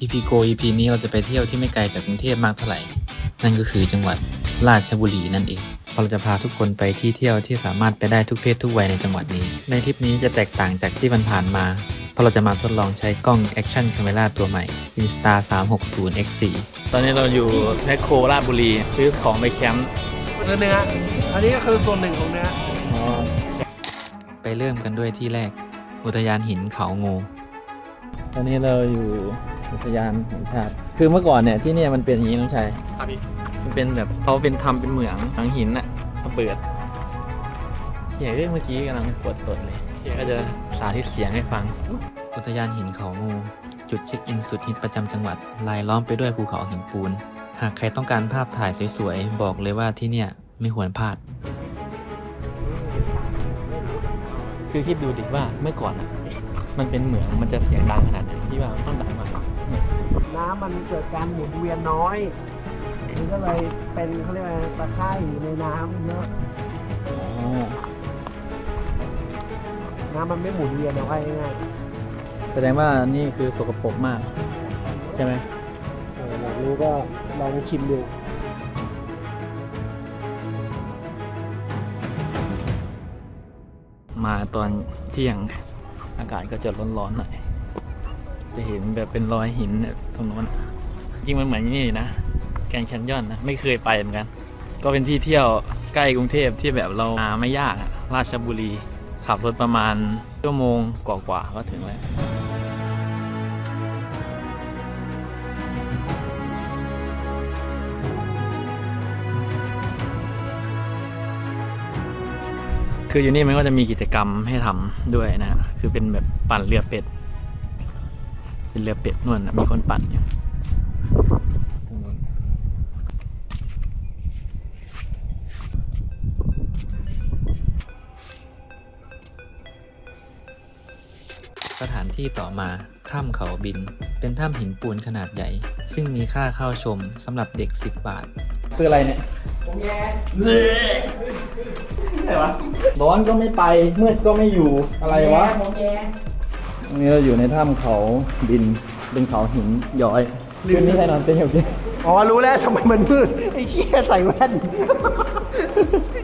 EP Go EP นี้เราจะไปเที่ยวที่ไม่ไกลจากกรุงเทพมากเท่าไหร่ นั่นก็คือจังหวัดราชบุรีนั่นเองเพราะเราจะพาทุกคนไปที่เที่ยวที่สามารถไปได้ทุกเพศทุกวัยในจังหวัดนี้ ในทริปนี้จะแตกต่างจากที่ผ่านๆมา เพราะเราจะมาทดลองใช้กล้อง Action Camera ตัวใหม่ Insta 360 X4 ตอนนี้เราอยู่แมคโครราชบุรีซื้อของไปแคมป์เนื้อเนื้ออันนี้ก็คือส่วนหนึ่งของเนื้อไปเริ่มกันด้วยที่แรก อุทยานหินเขางู ตอนนี้เราอยู่ อุทยานแห่งชาติ คือเมื่อก่อนเนี่ยที่เนี่ยมันเป็นอย่างนี้น้องชายครับพี่มันเป็นแบบเขาเป็นทำเป็นเหมืองทางหินน่ะเขาเปิดเฮียเอ้ยเมื่อกี้กำลังกดตดเลยเฮียก็จะสาธิตเสียงให้ฟัง อุทยานหินเขางู จุดเช็คอินสุดฮิตประจำจังหวัดลายล้อมไปด้วยภูเขาหินปูน หากใครต้องการภาพถ่ายสวยๆ บอกเลยว่าที่เนี่ยไม่ควรพลาด คือคิดดูดิว่าเมื่อก่อนอะมันเป็นเหมืองมันจะเสียงดังขนาดไหนที่ว่าต้องดังมากเนี่ยน้ำมันเกิดการหมุนเวียนน้อยมันก็เลยเป็นเขาเรียกว่าตะไคร่อยู่ในน้ำเยอะอ๋อน้ำมันไม่หมุนเวียนเอาไว้ง่ายแสดงว่านี่คือสกปรกมาก ใช่ไหมๆเอออยากรู้ก็ลองชิมดูมาตอนเที่ยงอากาศก็จะร้อนๆหน่อย จะเห็นแบบเป็นรอยหินตรงโน้นจริงมันเหมือนนี่นะ แกรนแคนยอนนะ ไม่เคยไปเหมือนกัน ก็เป็นที่เที่ยวใกล้กรุงเทพที่แบบเรามาไม่ยากราชบุรี ขับรถประมาณชั่วโมงกว่าๆก็ถึงแล้วคืออยู่นี่มันก็จะมีกิจกรรมให้ทำด้วยนะ คือเป็นแบบปั่นเรือเป็ด เป็นเรือเป็ดนวลนะมีคนปั่นอยู่ตรงนู้นสถานที่ต่อมาถ้ำเขาบิน เป็นถ้ำหินปูนขนาดใหญ่ ซึ่งมีค่าเข้าชมสำหรับเด็ก 10 บาท คืออะไรเนี่ยผมแย่ร้อนก็ไม่ไปมืดก็ไม่อยู่อะไรวะผมแย่ ตรงนี้เราอยู่ในถ้ำเขาดินเป็นเขาหินย้อยคืนนี้ใครนอนเต้นอยู่พี่อ๋อรู้แล้วทำไมมันมืดไอ้เหี้ยใส่แว่น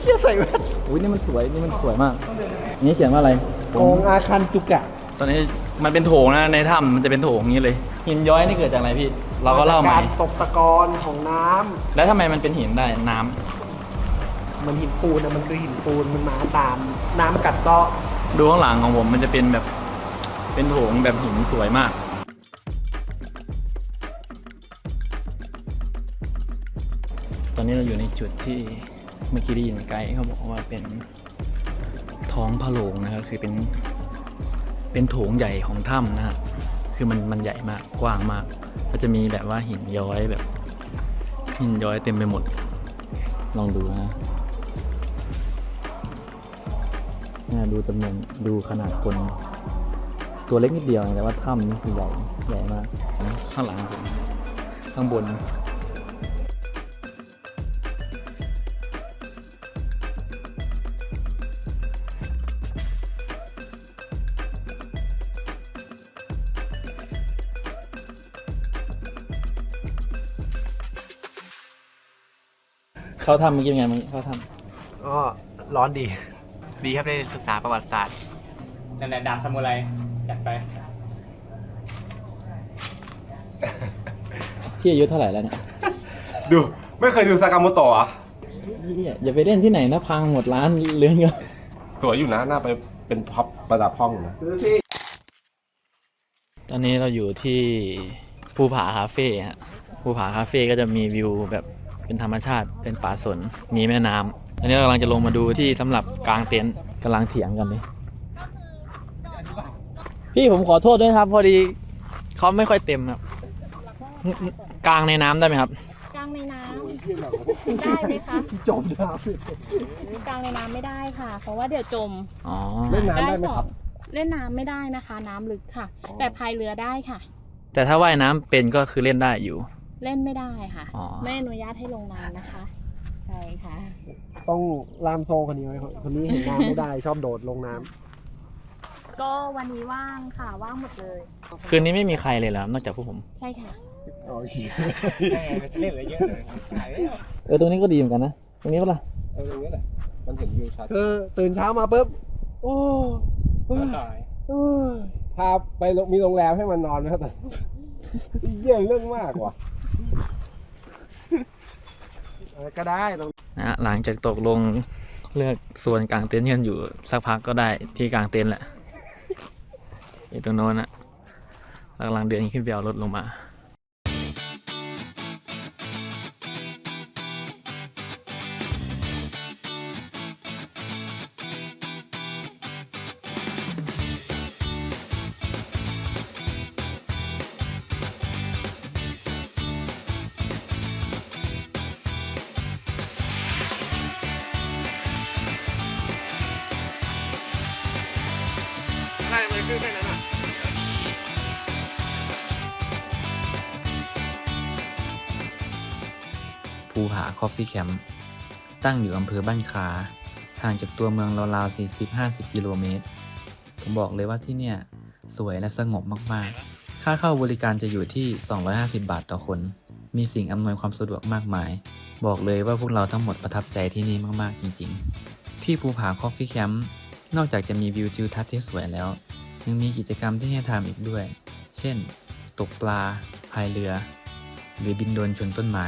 เหี้ยใส่แว่นอุ้ยนี่มันสวยนี่มันสวยมากนี่เขียนว่าอะไรองอาคันตุกะตอนนี้มันเป็นโถงนะในถ้ำมันจะเป็นโถงอย่างนี้เลย หินย้อยนี่เกิดจากอะไรพี่ เราก็เล่าใหม่การตกตะกอนของน้ำแล้วทำไมมันเป็นหินได้น้ำมันหินปูนนะมันคือหินปูนมันมาตามน้ำกัดเซาะดูข้างหลังของผมมันจะเป็นแบบ เป็นโถงแบบหินสวยมากตอนนี้เราอยู่ในจุดที่เมื่อกี้ได้ยินไกด์เขาบอกว่าเป็นท้องพระโรงนะครับคือเป็นเป็นโถงใหญ่ของถ้ำนะฮะคือมันมันใหญ่มากกว้างมาก ก็จะมีแบบว่าหินย้อยแบบ หินย้อยเต็มไปหมด ลองดูนะนี่ดูจำนวนดูขนาดคน ตัวเล็กนิดเดียวแต่ว่าถ้ำนี่คือใหญ่ใหญ่มากข้างหลังผมข้างบนเขาทำเมื่อกี้เป็นไงเมื่อกี้เขาทก็ร้อนดีำดีครับได้ศึกษาประวัติศาสตร์ นั่นแหละดาบซามูไรจัด ไป พี่อายุเท่าไหร่แล้วเนี่ยดูไม่เคยดูซากาโมโตะอะเหี้ยอย่าไปเล่นที่ไหนนะพังหมดร้านเรือนก็สวยอยู่นะหน้าไปเป็นพับประดับห้องอยู่นะซื้อสิตอนนี้เราอยู่ที่ภูผาคาเฟ่ฮะภูผาคาเฟ่ก็จะมีวิวแบบเป็นธรรมชาติเป็นป่าสนมีแม่น้ำอันนี้เรากำลังจะลงมาดูที่สำหรับกลางเต็นท์กำลังเถียงกันเลย พี่ผมขอโทษด้วยครับ พอดีเขาไม่ค่อยเต็มครับ กลางในน้ำได้ไหมครับ กลางในน้ำได้ไหมคะจมน้กลางในน้ำไม่ได้ค่ะ เพราะว่าเดี๋ยวจมอ๋อำเล่นน้ำได้ไหมครับสองเล่นน้ำไม่ได้นะคะ น้ำลึกค่ะแต่พายเรือได้ค่ะ แต่ถ้าว่ายน้ำเป็นก็คือเล่นได้อยู่ เล่นไม่ได้ค่ะ อ๋อ ไม่อนุญาตให้ลงน้ำนะคะใช่ค่ะ ต้องล่ามโซ่คนนี้ไว้คนนี้เห็นน้ำไม่ได้ ชอบโดดลงน้ ก็วันนี้ว่างค่ะว่างหมดเลย คืนนี้ไม่มีใครเลยเหรอนอกจากพวกผม ใช่ค่ะเล่นอะไรเยอะเลยถ่ายแล้วเออตรงนี้ก็ดีเหมือนกันนะ ตรงนี้ปะล่ะเอออย่างนี้แหละมันเห็นวิวชัดคือตื่นเช้ามาปุ๊บ โอ้เฮ้ยตายเฮ้ยพาไปโรงมีโรงแรมให้มันนอนนะครับแต่เยี่ยเรื่องมากว่ะอะไรก็ได้ตรงนะฮะหลังจากตกลงเลือกส่วนกลางเต็นท์กันอยู่สักพักก็ได้ที่กลางเต็นท์แหละ อยู่ตรงโน้นนะกำลังเดินขึ้นไปเอารถลงมาใช่มันคือแค่นั้น ผาคอฟฟี่แคมป์ตั้งอยู่อำเภอบ้านคาห่างจากตัวเมืองราวๆ40-50 กิโลเมตร ผมบอกเลยว่าที่เนี่ยสวยและสงบมากๆ ค่าเข้าบริการจะอยู่ที่ 250 บาทต่อคน มีสิ่งอำนวยความสะดวกมากมาย บอกเลยว่าพวกเราทั้งหมดประทับใจที่นี่มากๆจริงๆ ที่ภูผาคอฟฟี่แคมป์นอกจากจะมีวิวทิวทัศน์ที่สวยแล้ว ยังมีกิจกรรมที่ให้ทำอีกด้วย เช่น ตกปลา พายเรือ หรือบินโดรนชนต้นไม้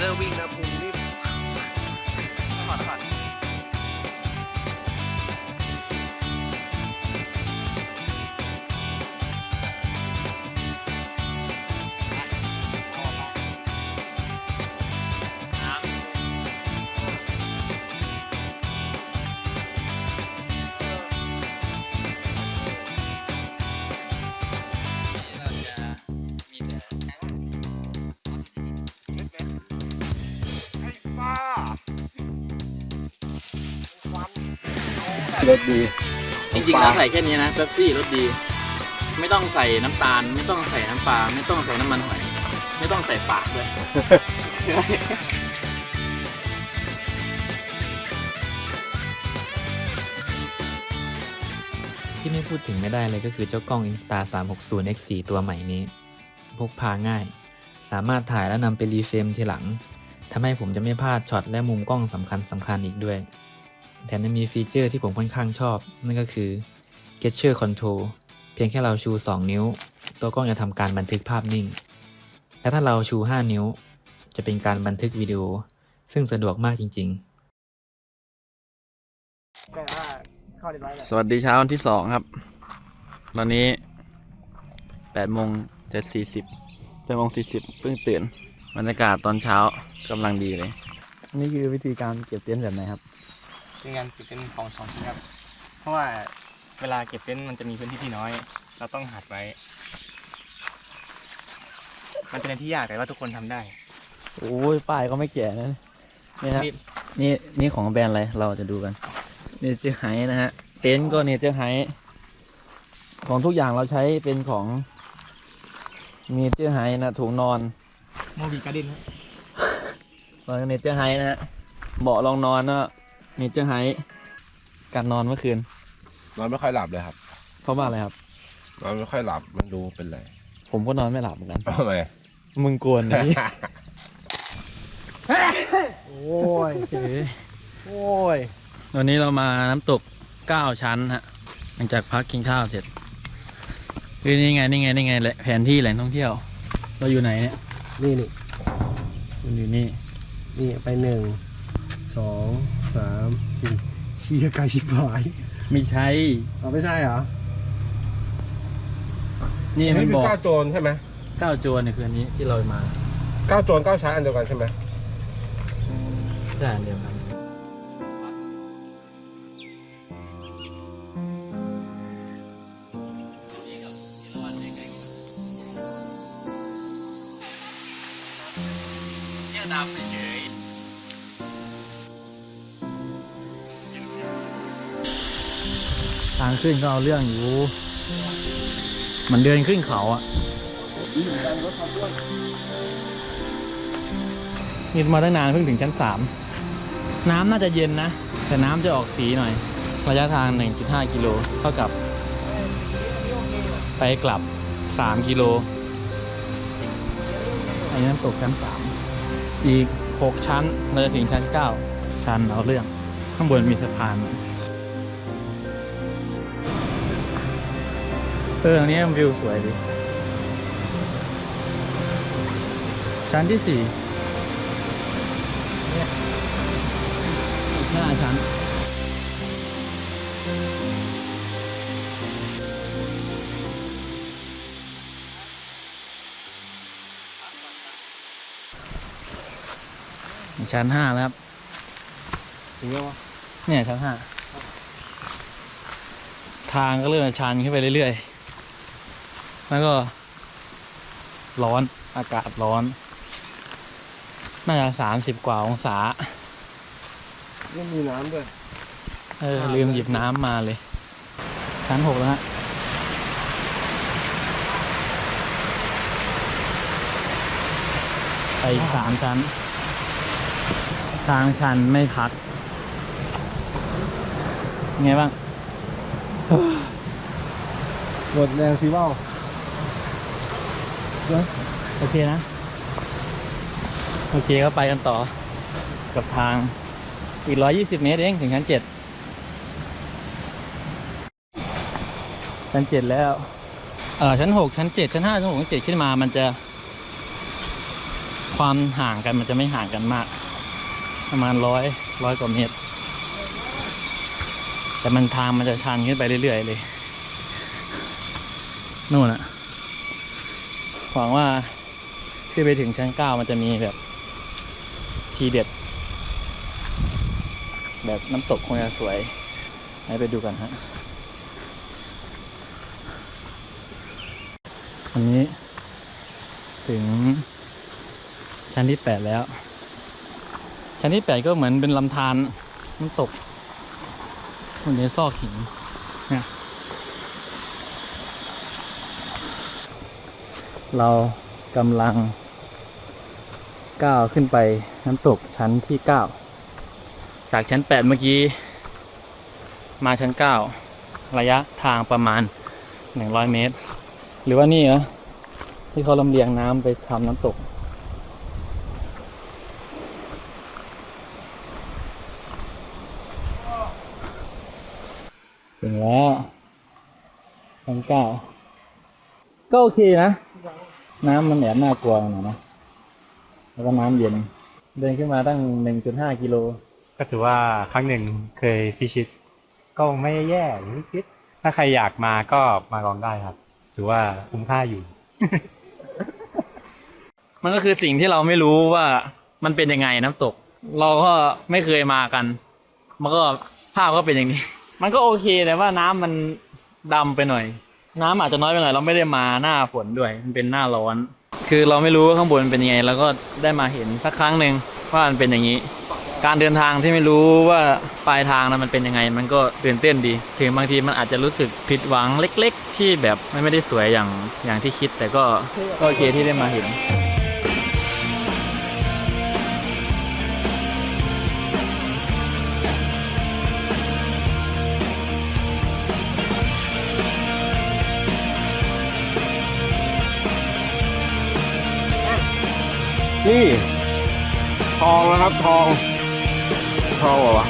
ขอเรถดีจริงๆแล้วใส่แค่นี้นะเป๊ปซี่รสดี ไม่ต้องใส่น้ำตาล ไม่ต้องใส่น้ำปลา ไม่ต้องใส่น้ำมันหอย ไม่ต้องใส่ปากด้วยที่ไม่พูดถึงไม่ได้เลยก็คือเจ้ากล้อง Insta 360 X4 ตัวใหม่นี้ พกพาง่าย สามารถถ่ายและนำไปรีเฟรมทีหลังทำให้ผมจะไม่พลาดช็อตและมุมกล้องสำคัญสำคัญอีกด้วย แถมยังมีฟีเจอร์ที่ผมค่อนข้างชอบ นั่นก็คือ Gesture Control เพียงแค่เราชู 2 นิ้ว ตัวกล้องจะทำการบันทึกภาพนิ่ง และถ้าเราชู 5 นิ้ว จะเป็นการบันทึกวิดีโอ ซึ่งสะดวกมากจริงๆแต่ว่าเข้าเรียบร้อยแล้วสวัสดีเช้าวันที่สองครับ ตอนนี้แปดโมงจะสี่สิบแปดโมงสี่สิบเพิ่งตื่น บรรยากาศตอนเช้ากำลังดีเลย นี่คือวิธีการเก็บเต็นท์แบบไหนครับ เป็นการเก็บเต็นท์ของสองชิ้นครับ เพราะว่าเวลาเก็บเต็นท์มันจะมีพื้นที่ที่น้อย เราต้องหัดไว้ มันเป็นอะไรที่ยากแต่ว่าทุกคนทำได้ โอ้ยป้ายก็ไม่แก่นะนี่ครับนี่ นี่นี่ของแบรนด์อะไรเราจะดูกันเนเจอร์ไฮนะฮะเต็นท์ก็เนเจอร์ไฮของทุกอย่างเราใช้เป็นของเนเจอร์ไฮนะถุงนอนโมบีการ์เด้นตอนเนเจอร์ไฮนะฮะเบาะรองนอนก็ เนเจอร์ไฮการนอนเมื่อคืน นอนไม่ค่อยหลับเลยครับ เพราะว่าอะไรครับ นอนไม่ค่อยหลับมันดูเป็นไรผมก็นอนไม่หลับเหมือนกัน ทำไมมึงกวนนะพี่ โอ้ย โอ้ย วันนี้เรามาน้ำตกเก้าชั้นฮะ หลังจากพักกินข้าวเสร็จคือนี่ไงนี่ไงนี่ไงแหละแผนที่แหล่งท่องเที่ยว เราอยู่ไหนเนี่ยนี่นี่มันอยู่นี่ นี่ไปหนึ่งสอง สามสี่เชียไกลชิบหายไม่ใช่ เอาไม่ใช่เหรอนี่อันมันี่นคืบออกเก้าโจรใช่ไหมเก้าโจรเนี่ยคืออันนี้ที่เรามาเก้าโจรเก้าชั้นอันเดียวกันใช่ไหม ใช่อันเดียวกัน ทางขึ้นก็เอาเรื่องอยู่ มันเดินขึ้นเขาอะ นี่มาตั้งนานเพิ่งถึงชั้นสาม น้ำน่าจะเย็นนะ แต่น้ำจะออกสีหน่อย ระยะทาง 1.5 กิโลเท่ากับ ไปกลับ 3 กิโล อันนี้น้ำตกชั้น3อีก 6 ชั้น เราจะถึงชั้น 9 ชั้นเอาเรื่อง ข้างบนมีสะพาน เออตรงนี้วิวสวยดีชั้นที่สี่เนี่ยอีกห้าชั้นชั้นห้าแล้วครับถึงแล้ววะเนี่ยชั้นห้า ทางก็เริ่มจะชันขึ้นไปเรื่อยๆ แล้วก็ ร้อนอากาศร้อน น่าจะสามสิบกว่าองศา ไม่มีน้ำด้วย เออ ลืมหยิบน้ำมาเลยชั้นหกแล้วฮะไปอีกสามชั้น ทางชันไม่พัก ไงบ้าง หมดแรงฟีเบ้า โอเคนะ โอเคก็ไปกันต่อ กับทางอีกร้อยยี่สิบเมตรเองถึงชั้นเจ็ดชั้นเจ็ดแล้วเออชั้นหกชั้นเจ็ดชั้นห้าชั้นหกชั้นเจ็ดขึ้นมามันจะ ความห่างกันมันจะไม่ห่างกันมาก ประมาณร้อยร้อยกว่าเมตร แต่มันทางมันจะชันขึ้นไปเรื่อยๆเลยนู่นอะ หวังว่าขึ้นไปถึงชั้นเก้ามันจะมีแบบ ทีเด็ด แบบน้ำตกคงจะสวยให้ไปดูกันฮะอันนี้ถึงชั้นที่แปดแล้ว ชั้นที่แปดก็เหมือนเป็นลำธารน้ำตกมันในซอกหินเนี่ย เรากำลังก้าวขึ้นไปน้ำตกชั้นที่เก้าจากชั้นแปดเมื่อกี้ มาชั้นเก้าระยะทางประมาณหนึ่งร้อยเมตร หรือว่านี่เหรอที่เขาลำเลียงน้ำไปทำน้ำตก ถึงแล้วชั้นเก้าก็โอเคนะ น้ำมันแอบน่ากลัวหน่อยนะแล้วก็น้ำเย็น เดินขึ้นมาตั้ง1.5กิโล ก็ถือว่าครั้งหนึ่งเคยพิชิต ก็ไม่แย่หรือคิด ถ้าใครอยากมาก็มาลองได้ครับ ถือว่าคุ้มค่าอยู่ มันก็คือสิ่งที่เราไม่รู้ว่ามันเป็นยังไงน้ำตก เราก็ไม่เคยมากัน มันก็ภาพก็เป็นอย่างนี้ มันก็โอเคแต่ว่าน้ำมันดำไปหน่อย น้ำอาจจะน้อยไปหน่อยเราไม่ได้มาหน้าฝนด้วยมันเป็นหน้าร้อน คือเราไม่รู้ว่าข้างบนเป็นยังไงแล้วก็ได้มาเห็นสักครั้งหนึ่งว่ามันเป็นอย่างนี้ การเดินทางที่ไม่รู้ว่าปลายทางนั้นมันเป็นยังไง มันก็ตื่นเต้นดี ถึงบางทีมันอาจจะรู้สึกผิดหวังเล็ก ๆ ที่แบบมันไม่ได้สวยอย่างอย่างที่คิด แต่ก็ก็โอเคที่ได้มาเห็น นี่ ทองนะครับทอง ทองเหรอวะ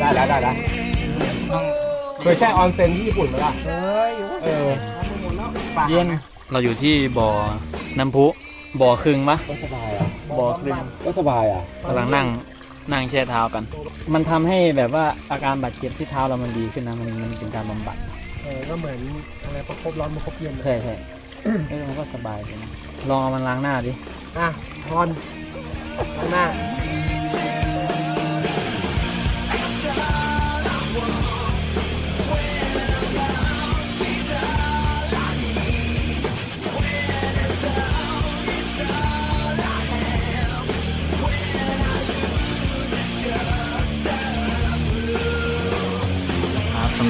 ได้แล้วได้แล้วเคยแช่ออนเซ็นที่ญี่ปุ่นไหมล่ะเฮ้ยเออทำมาหมดแล้วเย็นเราอยู่ที่บ่อน้ำพุบ่อครึ่งมะก็สบายอะบ่อครึ่งก็สบายอะกำลังนั่ง นั่งแช่เท้ากัน มันทำให้แบบว่าอาการบาดเจ็บที่เท้าเรามันดีขึ้นนะมันมันเป็นการบำบัดเออก็เหมือนอะไรประคบร้อนประคบเย็นใช่ใช่เออมันก็สบายดีนะลองเอามันล้างหน้าดิ อะพรข้างหน้า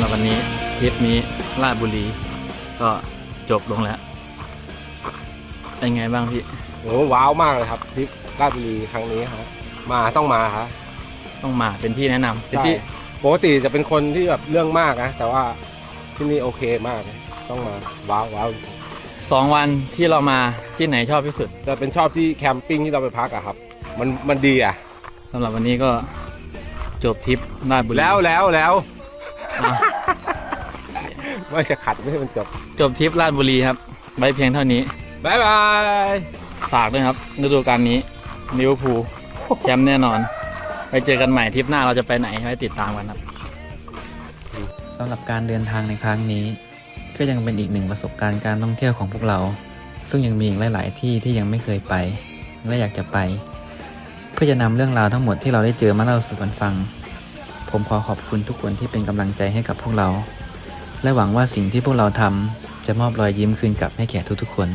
หรับวันนี้ทริปนี้ราชบุรี ก็จบลงแล้ว เป็นไงบ้างพี่ โอ้ว้าวมากเลยครับทริปราชบุรีครั้งนี้ครับมาต้องมาครับต้องมาเป็นที่แนะนำเป็นใช่ที่ปกติจะเป็นคนที่แบบเรื่องมากนะ แต่ว่าที่นี่โอเคมากเลยต้องมาว้าวว้าวสองวันที่เรามาที่ไหนชอบที่สุด จะเป็นชอบที่แคมปิ้งที่เราไปพักอะครับ มันมันดีอะสำหรับวันนี้ก็จบทริปราชบุรีแล้วแล้วแล้ว อะไม่จะขัดไม่ให้มันจบจบทริปราชบุรีครับไว้เพียงเท่านี้ บายบายฝากด้วยครับฤดูกาลนี้ลิเวอร์พูลแชมป์แน่นอน ไปเจอกันใหม่ทริปหน้าเราจะไปไหนไว้ติดตามกันครับ สำหรับการเดินทางในครั้งนี้ ก็ยังเป็นอีกหนึ่งประสบการณ์การท่องเที่ยวของพวกเรา ซึ่งยังมีอีกหลาย ๆ ที่ที่ยังไม่เคยไป และอยากจะไป เพื่อจะนำเรื่องราวทั้งหมดที่เราได้เจอมาเล่าสู่กันฟัง ผมขอขอบคุณทุกคนที่เป็นกำลังใจให้กับพวกเรา และหวังว่าสิ่งที่พวกเราทำจะมอบรอยยิ้มคืนกลับให้แก่ทุกๆคน